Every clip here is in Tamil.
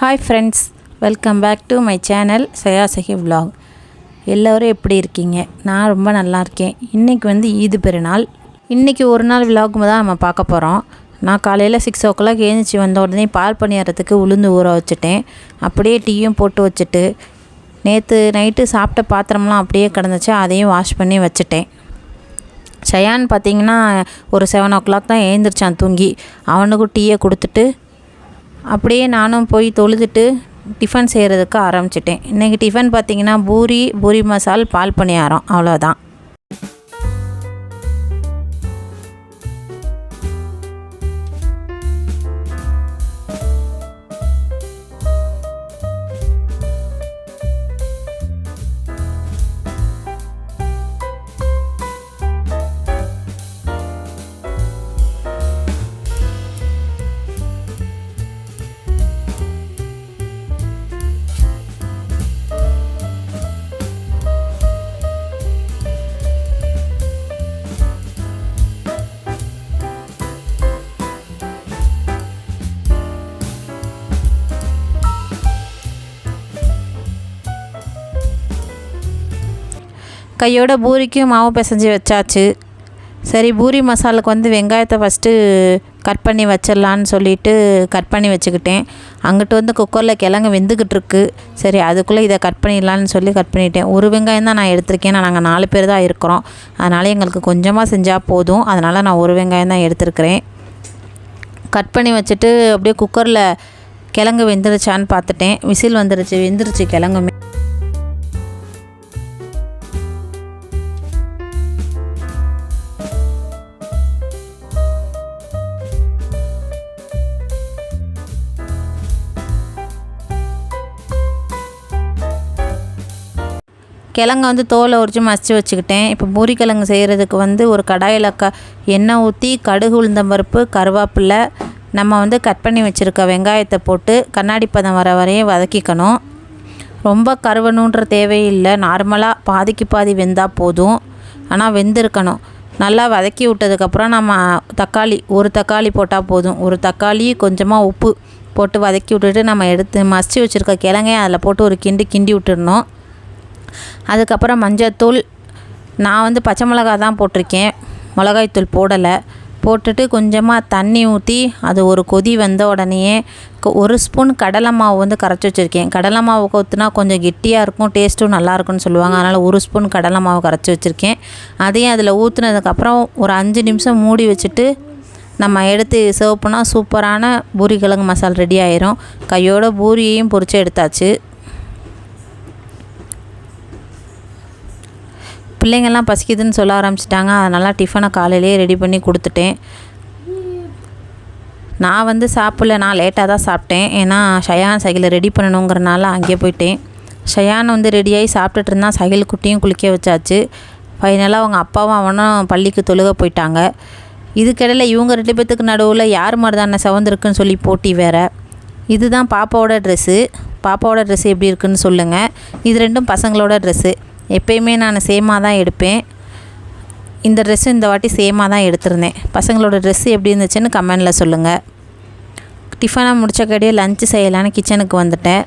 Hi friends welcome back to my channel சயாசகி vlog எல்லோரும் எப்படி இருக்கீங்க? நான் ரொம்ப நல்லா இருக்கேன். இன்றைக்கி வந்து ஈது பெருநாள். இன்றைக்கி ஒரு நாள் vlog தான் நம்ம பார்க்க போகிறோம் நான் காலையில் சிக்ஸ் ஓ கிளாக் ஏந்திச்சு வந்த உடனே பால் பணியாரத்துக்கு உளுந்து ஊற வச்சுட்டேன். அப்படியே டீயும் போட்டு வச்சுட்டு நேற்று நைட்டு சாப்பிட்ட பாத்திரம்லாம் அப்படியே கிடந்துச்சு அதையும் வாஷ் பண்ணி வச்சுட்டேன். சயான் பார்த்தீங்கன்னா ஒரு செவன் ஓ கிளாக் தான் எழுந்திரிச்சான் தூங்கி. அவனுக்கும் டீயை கொடுத்துட்டு அப்படியே நானும் போய் தொழுதுட்டு டிஃபன் செய்கிறதுக்கு ஆரம்பிச்சிட்டேன். இன்றைக்கி டிஃபன் பார்த்திங்கன்னா பூரி பூரி மசால் பால் பணியாரம். அவ்வளோதான் கையோட பூரிக்கும் மாவு பிசைஞ்சு வச்சாச்சு. சரி பூரி மசாலுக்கு வந்து வெங்காயத்தை ஃபஸ்ட்டு கட் பண்ணி வச்சிடலான்னு சொல்லிட்டு கட் பண்ணி வச்சுக்கிட்டேன். அங்கிட்டு வந்து குக்கரில் கிழங்கு வெந்துக்கிட்டு இருக்கு சரி அதுக்குள்ளே இதை கட் பண்ணிடலான்னு சொல்லி கட் பண்ணிட்டேன். ஒரு வெங்காயம் தான் நான் எடுத்திருக்கேன். நாங்கள் நாலு பேர் தான் இருக்கிறோம். அதனால் எங்களுக்கு கொஞ்சமாக செஞ்சால் போதும். அதனால் நான் ஒரு வெங்காயம் தான் எடுத்திருக்கிறேன். கட் பண்ணி வச்சுட்டு அப்படியே குக்கரில் கிழங்கு வெந்துருச்சான்னு பார்த்துட்டேன். விசில் வந்துருச்சு வெந்துருச்சு கிழங்குமே. கிழங்க வந்து தோலை உரித்து மசித்து வச்சுக்கிட்டேன். இப்போ பூரி கிழங்கு செய்கிறதுக்கு வந்து ஒரு கடாயில் க எண்ணெய் ஊற்றி கடுகு உளுந்தம்பருப்பு கருவேப்பில்லை நம்ம வந்து கட் பண்ணி வச்சுருக்க வெங்காயத்தை போட்டு கண்ணாடி பதம் வர வரையும் வதக்கிக்கணும். ரொம்ப கருவணுன்ற தேவையில்லை. நார்மலாக பாதிக்கு பாதி வெந்தால் போதும். ஆனால் வெந்திருக்கணும். நல்லா வதக்கி விட்டதுக்கப்புறம் நம்ம தக்காளி ஒரு தக்காளி போட்டால் போதும். ஒரு தக்காளி கொஞ்சமாக உப்பு போட்டு வதக்கி விட்டுட்டு நம்ம எடுத்து மசித்து வச்சுருக்க கிழங்கையும் அதில் போட்டு ஒரு கிண்டு கிண்டி விட்டுடணும். அதுக்கப்புறம் மஞ்சத்தூள். நான் வந்து பச்சை மிளகா தான் போட்டிருக்கேன். மிளகாய்த்தூள் போடலை. போட்டுட்டு கொஞ்சமாக தண்ணி ஊற்றி அது ஒரு கொதி வந்த உடனேயே ஒரு ஸ்பூன் கடலை மாவு வந்து கரைச்சி வச்சுருக்கேன். கடலை மாவு ஊற்றினா கொஞ்சம் கெட்டியாக இருக்கும் டேஸ்ட்டும் நல்லாயிருக்கும்னு சொல்லுவாங்க. அதனால் ஒரு ஸ்பூன் கடலை மாவு கரைச்சி வச்சுருக்கேன். அதையும் அதில் ஊற்றுனதுக்கப்புறம் ஒரு அஞ்சு நிமிஷம் மூடி வச்சுட்டு நம்ம எடுத்து சர்வ் பண்ணால் சூப்பரான பூரி கிழங்கு மசால் ரெடி ஆயிரும். கையோட பூரியையும் பொரித்து எடுத்தாச்சு. பிள்ளைங்கள்லாம் பசிக்குதுன்னு சொல்ல ஆரம்பிச்சிட்டாங்க. அதனால் டிஃபனை காலையிலேயே ரெடி பண்ணி கொடுத்துட்டேன். நான் வந்து சாப்பிடல. நான் லேட்டாக தான் சாப்பிட்டேன். ஏன்னா ஷயான் சைக்கிளை ரெடி பண்ணணுங்கிறனால அங்கேயே போயிட்டேன். ஷயான் வந்து ரெடியாகி சாப்பிட்டுட்டு இருந்தான். சைக்கிள் குட்டியும் குளிக்க வச்சாச்சு. ஃபைனலாக அவங்க அப்பாவும் அவனும் பள்ளிக்கு தொழுக போயிட்டாங்க. இதுக்கிடையில் இவங்க ரெண்டு பேத்துக்கு நடுவில் யார் மருதான சவந்திருக்குன்னு சொல்லி போட்டி வேற. இதுதான் பாப்பாவோட ட்ரெஸ்ஸு பாப்பாவோட ட்ரெஸ் எப்படி இருக்குன்னு சொல்லுங்கள் இது ரெண்டும் பசங்களோட ட்ரெஸ்ஸு எப்பயுமே நான் சேமாக தான் எடுப்பேன். இந்த ட்ரெஸ்ஸு இந்த வாட்டி சேமாக தான் எடுத்திருந்தேன். பசங்களோட ட்ரெஸ்ஸு எப்படி இருந்துச்சுன்னு கமெண்டில் சொல்லுங்கள் டிஃபனாக முடித்த கடையே லஞ்சு செய்யலான்னு கிச்சனுக்கு வந்துட்டேன்.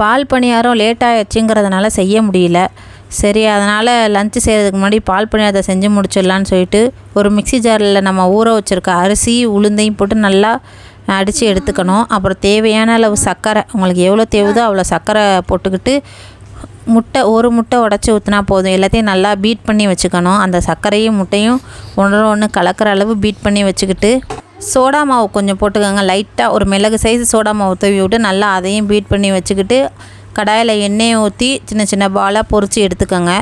பால் பணியாரம் லேட்டாகிடுச்சுங்கிறதுனால செய்ய முடியல. சரி அதனால் லஞ்சு செய்கிறதுக்கு முன்னாடி பால் பணியாரத்தை செஞ்சு முடிச்சிடலான்னு சொல்லிட்டு ஒரு மிக்ஸி ஜாரில் நம்ம ஊற வச்சுருக்க அரிசி உளுந்தையும் போட்டு நல்லா அடித்து எடுத்துக்கணும். அப்புறம் தேவையான அளவு சர்க்கரை உங்களுக்கு எவ்வளோ தேவையோ அவ்வளோ சர்க்கரை போட்டுக்கிட்டு முட்டை ஒரு முட்டை உடச்சி ஊற்றினா போதும். எல்லாத்தையும் நல்லா பீட் பண்ணி வச்சுக்கணும். அந்த சர்க்கரையும் முட்டையும் ஒன்று ஒன்று கலக்கிற அளவு பீட் பண்ணி வச்சுக்கிட்டு சோடா மாவு கொஞ்சம் போட்டுக்கோங்க. லைட்டாக ஒரு மிளகு சைஸ் சோடா மாவு தூவி விட்டு நல்லா அதையும் பீட் பண்ணி வச்சுக்கிட்டு கடாயில் எண்ணெயை ஊற்றி சின்ன சின்ன பாலாக பொறிச்சு எடுத்துக்கோங்க.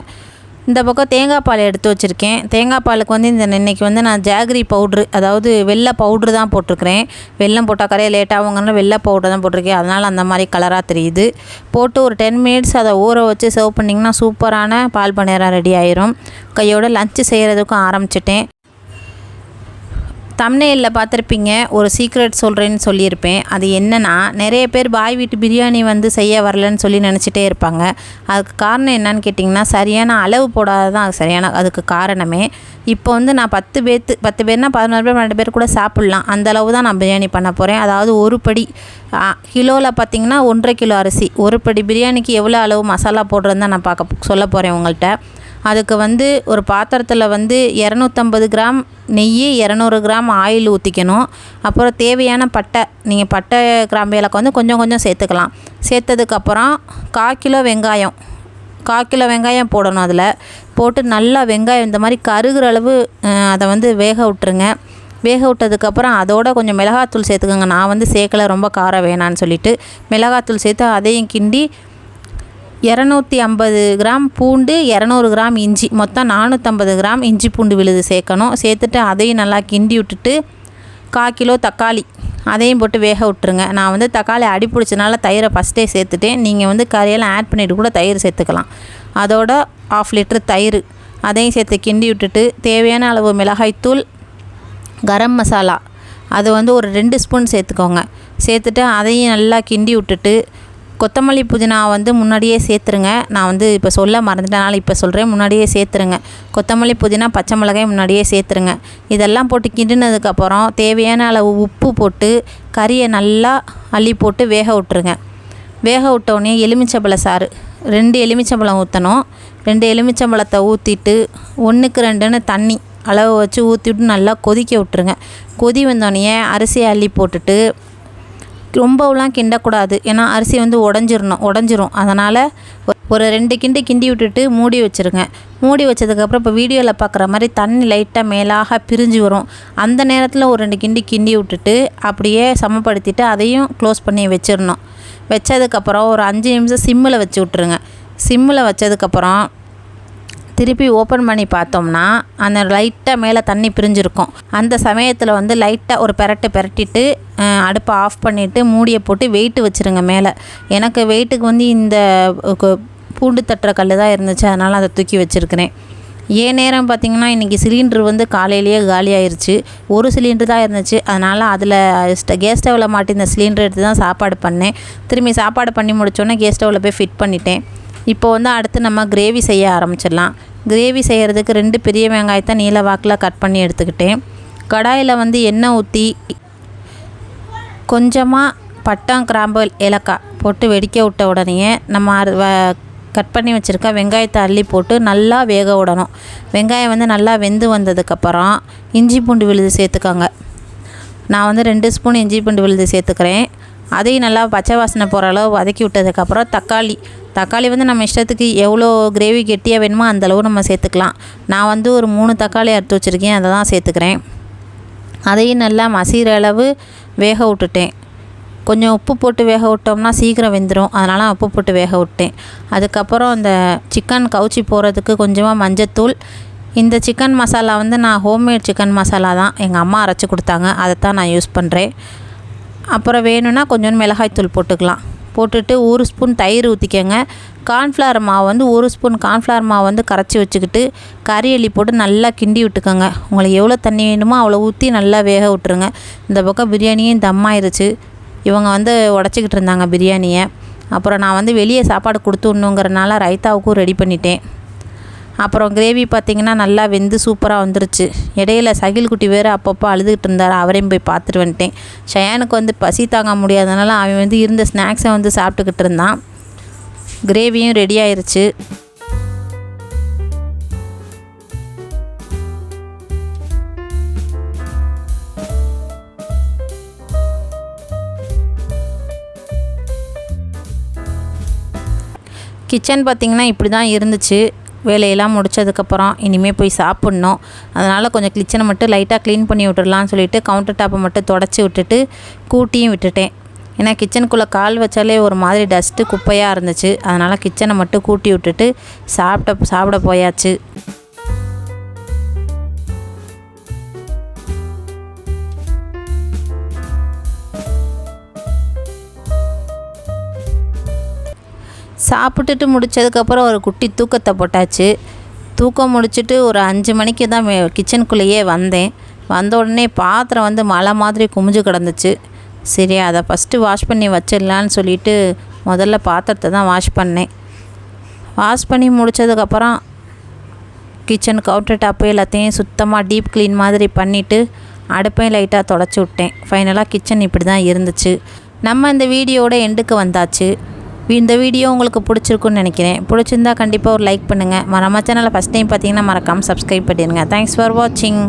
இந்த பக்கம் தேங்காய் பால் எடுத்து வச்சுருக்கேன். தேங்காய் பாலுக்கு வந்து இந்த இன்னைக்கு வந்து நான் ஜாகரி பவுட்ரு அதாவது வெள்ளை பவுட்ரு தான் போட்டிருக்கிறேன். வெள்ளம் போட்டால் கரையை லேட்டாகுங்கன்னா வெள்ளை பவுட்ரு தான் போட்டிருக்கேன். அதனால் அந்த மாதிரி கலராக தெரியுது. போட்டு ஒரு டென் மினிட்ஸ் அதை ஊற வச்சு சர்வ் பண்ணிங்கன்னா சூப்பரான பால் பணியாரம் ரெடி ஆயிரும். கையோட லஞ்சு செய்கிறதுக்கும் ஆரம்பிச்சிட்டேன். தம்னேயில் பார்த்துருப்பீங்க ஒரு சீக்ரெட் சொல்கிறேன்னு சொல்லியிருப்பேன். அது என்னென்னா நிறைய பேர் பாய் வீட்டு பிரியாணி வந்து செய்ய வரலன்னு சொல்லி நினச்சிட்டே இருப்பாங்க. அதுக்கு காரணம் என்னன்னு கேட்டிங்கன்னா சரியான அளவு போடாத தான் அது சரியான அதுக்கு காரணமே. இப்போ வந்து நான் பத்து பேர்த்து பத்து பேர்னா பதினோரு பேர் பன்னெண்டு பேர் கூட சாப்பிட்லாம். அந்த அளவு தான் நான் பிரியாணி பண்ண போகிறேன் அதாவது ஒரு படி கிலோவில் பார்த்தீங்கன்னா ஒன்றரை கிலோ அரிசி. ஒரு படி பிரியாணிக்கு எவ்வளோ அளவு மசாலா போடுறதுன்னு தான் நான் பார்க்க சொல்ல போகிறேன் உங்கள்கிட்ட. அதுக்கு வந்து ஒரு பாத்திரத்தில் வந்து இரநூத்தம்பது கிராம் நெய் இரநூறு கிராம் ஆயில் ஊற்றிக்கணும் அப்புறம் தேவையான பட்டை நீங்கள் பட்டை கிராம்பு இலக்கு வந்து கொஞ்சம் கொஞ்சம் சேர்த்துக்கலாம். சேர்த்ததுக்கப்புறம் கால் கிலோ வெங்காயம் கால் கிலோ வெங்காயம் போடணும் அதில். போட்டு நல்லா வெங்காயம் இந்த மாதிரி கருகிற அளவு அதை வந்து வேக விட்டுருங்க. வேக விட்டதுக்கப்புறம் அதோட கொஞ்சம் மிளகாத்தூள் சேர்த்துக்கோங்க. நான் வந்து சேர்க்கல ரொம்ப காரம் வேணான்னு சொல்லிட்டு. மிளகாத்தூள் சேர்த்து அதையும் கிண்டி இரநூத்தி ஐம்பது கிராம் பூண்டு இரநூறு கிராம் இஞ்சி. மொத்தம் நானூற்றம்பது கிராம் இஞ்சி பூண்டு விழுது சேர்க்கணும். சேர்த்துட்டு அதையும் நல்லா கிண்டி விட்டுட்டு கால் கிலோ தக்காளி. அதையும் போட்டு வேக விட்டுருங்க. நான் வந்து தக்காளி அடி பிடிச்சனால தயிரை ஃபஸ்ட்டே சேர்த்துட்டேன். நீங்கள் வந்து கறியெல்லாம் ஆட் பண்ணிவிட்டு கூட தயிர் சேர்த்துக்கலாம். அதோட ஆஃப் லிட்டர் தயிர் அதையும் சேர்த்து கிண்டி விட்டுட்டு தேவையான அளவு மிளகாய்த்தூள் கரம் மசாலா அது வந்து ஒரு ரெண்டு ஸ்பூன் சேர்த்துக்கோங்க. சேர்த்துட்டு அதையும் நல்லா கிண்டி விட்டுட்டு கொத்தமல்லி புதினா வந்து முன்னாடியே சேர்த்துருங்க. நான் வந்து இப்போ சொல்ல மறந்துட்டனால இப்போ சொல்கிறேன் முன்னாடியே சேர்த்துருங்க. கொத்தமல்லி புதினா பச்சை மிளகாய் முன்னாடியே சேர்த்துருங்க. இதெல்லாம் போட்டு கிண்டினதுக்கப்புறம் தேவையான அளவு உப்பு போட்டு கறியை நல்லா அள்ளி போட்டு வேக விட்டுருங்க. வேக விட்டோடனே எலுமிச்சம்பழ சாறு. ரெண்டு எலுமிச்சம்பழம் ஊற்றணும் ரெண்டு எலுமிச்சம்பழத்தை ஊற்றிட்டு ஒன்றுக்கு ரெண்டுன்னு தண்ணி அளவு வச்சு ஊற்றிவிட்டு நல்லா கொதிக்க விட்டுருங்க. கொதி வந்தோடனே அரிசியை அள்ளி போட்டுட்டு ரொம்பலாம் கிண்டக்கூடாது. ஏன்னா அரிசி வந்து உடஞ்சிடணும் உடஞ்சிரும். அதனால் ஒரு ரெண்டு கிண்டு கிண்டி விட்டுட்டு மூடி வச்சுருங்க. மூடி வச்சதுக்கப்புறம் இப்போ வீடியோவில் பார்க்குற மாதிரி தண்ணி லைட்டாக மேலாக பிரிஞ்சு வரும். அந்த நேரத்தில் ஒரு ரெண்டு கிண்டி கிண்டி விட்டுட்டு அப்படியே சமப்படுத்திட்டு அதையும் க்ளோஸ் பண்ணி வச்சிடணும் வச்சதுக்கப்புறம் ஒரு அஞ்சு நிமிஷம் சிம்மில் வச்சு விட்ருங்க சிம்மில் வச்சதுக்கப்புறம் திருப்பி ஓப்பன் பண்ணி பார்த்தோம்னா அந்த லைட்டாக மேலே தண்ணி பிரிஞ்சிருக்கும். அந்த சமயத்தில் வந்து லைட்டாக ஒரு பெரட்டு பெரட்டிட்டு அடுப்பை ஆஃப் பண்ணிவிட்டு மூடியை போட்டு வெயிட்டு வச்சுருங்க மேலே. எனக்கு வெயிட்டுக்கு வந்து இந்த கு- பூண்டு தட்டுற கல் தான் இருந்துச்சு. அதனால் அதை தூக்கி வச்சுருக்கிறேன். ஏன் நேரம் பார்த்தீங்கன்னா இன்றைக்கி சிலிண்ட்ரு வந்து காலையிலேயே காலியாயிருச்சு ஒரு சிலிண்ட்ரு தான் இருந்துச்சு. அதனால் அதில் கேஸ் ஸ்டவ்வில் மாட்டி இந்த சிலிண்டர் எடுத்து தான் சாப்பாடு பண்ணேன். திரும்பி சாப்பாடு பண்ணி முடித்தோன்னே கேஸ் ஸ்டவ்வில் போய் ஃபிட் பண்ணிட்டேன். இப்போ வந்து அடுத்து நம்ம கிரேவி செய்ய ஆரம்பிச்சிடலாம். கிரேவி செய்கிறதுக்கு ரெண்டு பெரிய வெங்காயத்தை நீல வாக்கில் கட் பண்ணி எடுத்துக்கிட்டேன். கடாயில் வந்து எண்ணெய் ஊற்றி கொஞ்சமாக பட்டம் கிராம்பு ஏலக்காய் போட்டு வெடிக்க விட்ட உடனே நம்ம வ- கட் பண்ணி வச்சுருக்க வெங்காயத்தை அள்ளி போட்டு நல்லா வேக விடணும். வெங்காயம் வந்து நல்லா வெந்து வந்ததுக்கப்புறம் இஞ்சி பூண்டு விழுது சேர்த்துக்கோங்க. நான் வந்து ரெண்டு ஸ்பூன் இஞ்சி பூண்டு விழுது சேர்த்துக்கிறேன். அதையும் நல்லா பச்சை வாசனை போகிற அளவு வதக்கி விட்டதுக்கப்புறம் தக்காளி. தக்காளி வந்து நம்ம இஷ்டத்துக்கு எவ்வளோ கிரேவி கெட்டியாக வேணுமோ அந்த அளவு நம்ம சேர்த்துக்கலாம். நான் வந்து ஒரு மூணு தக்காளி அறுத்து வச்சுருக்கேன் அதை தான் சேர்த்துக்கிறேன். அதையும் நல்லா மசிகிற அளவு வேக விட்டுட்டேன். கொஞ்சம் உப்பு போட்டு வேக விட்டோம்னா சீக்கிரம் வெந்துடும் அதனால் நான் உப்பு போட்டு வேக விட்டேன். அதுக்கப்புறம் இந்த சிக்கன் கவுச்சி போகிறதுக்கு கொஞ்சமாக மஞ்சத்தூள். இந்த சிக்கன் மசாலா வந்து நான் ஹோம்மேட் சிக்கன் மசாலா தான். எங்கள் அம்மா அரைச்சி கொடுத்தாங்க. அதை தான் நான் யூஸ் பண்ணுறேன் அப்புறம் வேணும்னா கொஞ்சம் மிளகாய்த்தூள் போட்டுக்கலாம். போட்டுட்டு ஒரு ஸ்பூன் தயிர் ஊற்றிக்கோங்க கார்ன்ஃப்ளவர் மாவு வந்து ஒரு ஸ்பூன் கார்ன்ஃப்ளவர் மாவு வந்து கரைச்சி வச்சுக்கிட்டு கறி எள்ளி போட்டு நல்லா கிண்டி விட்டுக்கோங்க. உங்களுக்கு எவ்வளோ தண்ணி வேணுமோ அவ்வளோ ஊற்றி நல்லா வேக விட்டுருங்க. இந்த பக்கம் பிரியாணியும் தம்மாயிருச்சு இவங்க வந்து உடச்சிக்கிட்டு இருந்தாங்க பிரியாணியை. அப்புறம் நான் வந்து வெளியே சாப்பாடு கொடுத்துவிட்ணுங்கிறனால ரைத்தாவுக்கும் ரெடி பண்ணிட்டேன். அப்புறம் கிரேவி பார்த்திங்கன்னா நல்லா வெந்து சூப்பராக வந்துருச்சு. இடையில சகில் குட்டி வேறு அப்பப்போ அழுதுகிட்டு இருந்தார். அவரையும் போய் பார்த்துட்டு வந்துட்டேன். ஷயானுக்கு வந்து பசி தாங்க முடியாதனால அவன் வந்து இருந்த ஸ்நாக்ஸை வந்து சாப்பிட்டுக்கிட்டு இருந்தான். கிரேவியும் ரெடி ஆயிடுச்சு கிச்சன் பார்த்திங்கன்னா இப்படி தான் இருந்துச்சு. வேலையெல்லாம் முடிச்சதுக்கப்புறம் இனிமேல் போய் சாப்பிட்ணும். அதனால் கொஞ்சம் கிச்சனை மட்டும் லைட்டாக க்ளீன் பண்ணி விட்டுடலான்னு சொல்லிட்டு கவுண்டர் டாப்பை மட்டும் தொடச்சி விட்டுட்டு கூட்டியும் விட்டுட்டேன். ஏன்னா கிச்சனுக்குள்ளே கால் வச்சாலே ஒரு மாதிரி டஸ்ட்டு குப்பையாக இருந்துச்சு. அதனால் கிச்சனை மட்டும் கூட்டி விட்டுட்டு சாப்பிட்ட சாப்பிட போயாச்சு. சாப்பிட்டுட்டு முடிச்சதுக்கப்புறம் ஒரு குட்டி தூக்கத்தை போட்டாச்சு. தூக்கம் முடிச்சுட்டு ஒரு அஞ்சு மணிக்கு தான் மே- கிச்சனுக்குள்ளேயே வந்தேன். வந்த உடனே பாத்திரம் வந்து மலை மாதிரி குமிஞ்சு கிடந்துச்சு. சரி அதை ஃபஸ்ட்டு வாஷ் பண்ணி வச்சிடலான்னு சொல்லிட்டு முதல்ல பாத்திரத்தை தான் வாஷ் பண்ணேன். வாஷ் பண்ணி முடித்ததுக்கப்புறம் கிச்சன் கவுண்டர் டாப்பு எல்லாத்தையும் சுத்தமாக டீப் க்ளீன் மாதிரி பண்ணிவிட்டு அடுப்பையும் லைட்டாக தொடச்சி விட்டேன். ஃபைனலாக கிச்சன் இப்படி தான் இருந்துச்சு. நம்ம இந்த வீடியோவோட எண்டுக்கு வந்தாச்சு. இந்த வீடியோ உங்களுக்கு பிடிச்சிருக்குன்னு நினைக்கிறேன். பிடிச்சிருந்தா கண்டிப்பாக ஒரு லைக் பண்ணுங்கள் நம்ம சேனலை ஃபஸ்ட் டைம் பார்த்தீங்கன்னா மறக்காமல் சப்ஸ்கிரைப் பண்ணிடுங்க. தேங்க்ஸ் ஃபார் வாட்சிங்